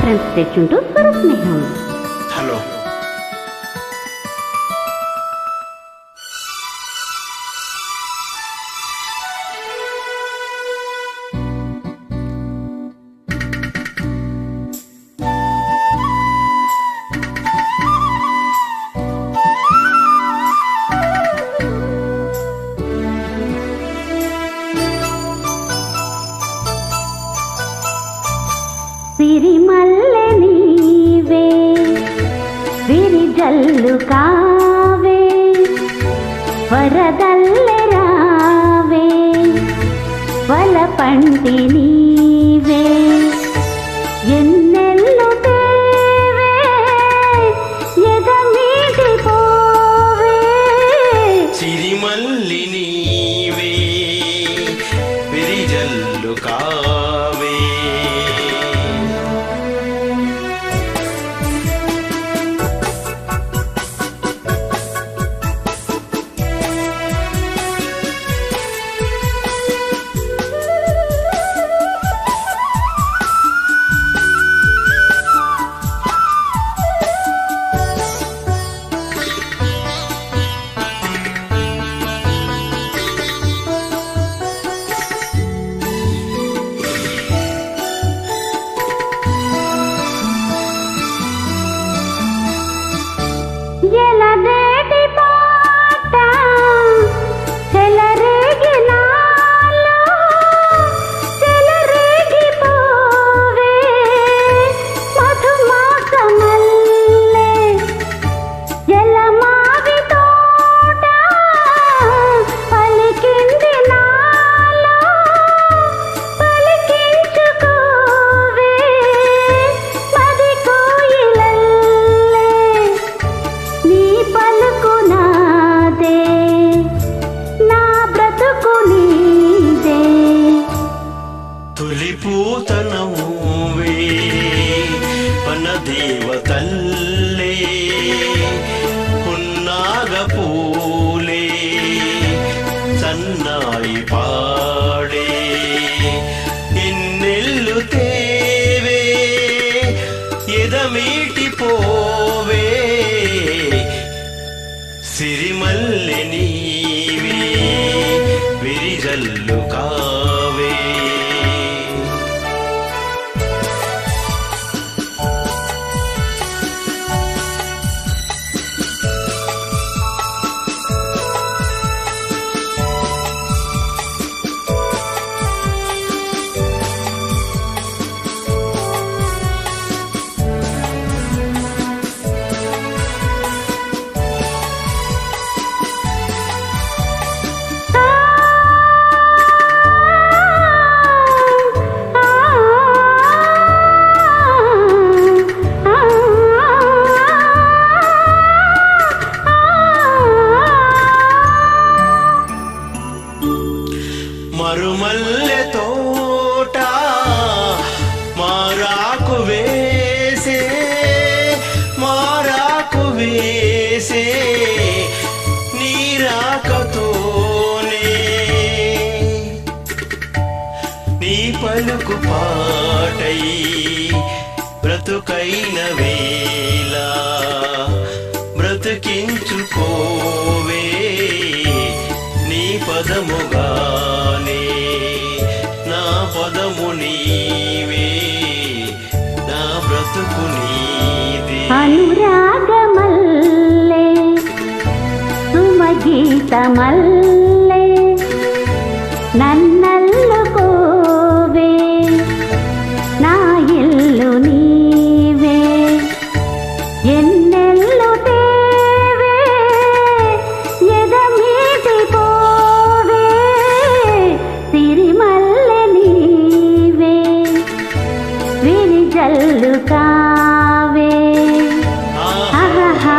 Friends से चुंटू स्वरूप में हूँ జల్లు కావే వరదల్లె వల పంటి నీవే. ఎన్నెల్లు తేవే ఎదమీటి పోవే. సిరిమల్లి పలుకు నాదే నా బ్రతుకు నీదే. తొలి పూతనమువే పన దేవతల్లే పున్నాగ పూలే సన్నాయి పాటై బ్రతుకైన వేళ బ్రతుకించుకోవే నీ పదముగానే నా పదము నీవే నా బ్రతుకు నీదే. అనురాగమల్లే సుమగీతమల్లే. జల్లు కావే. ఆహా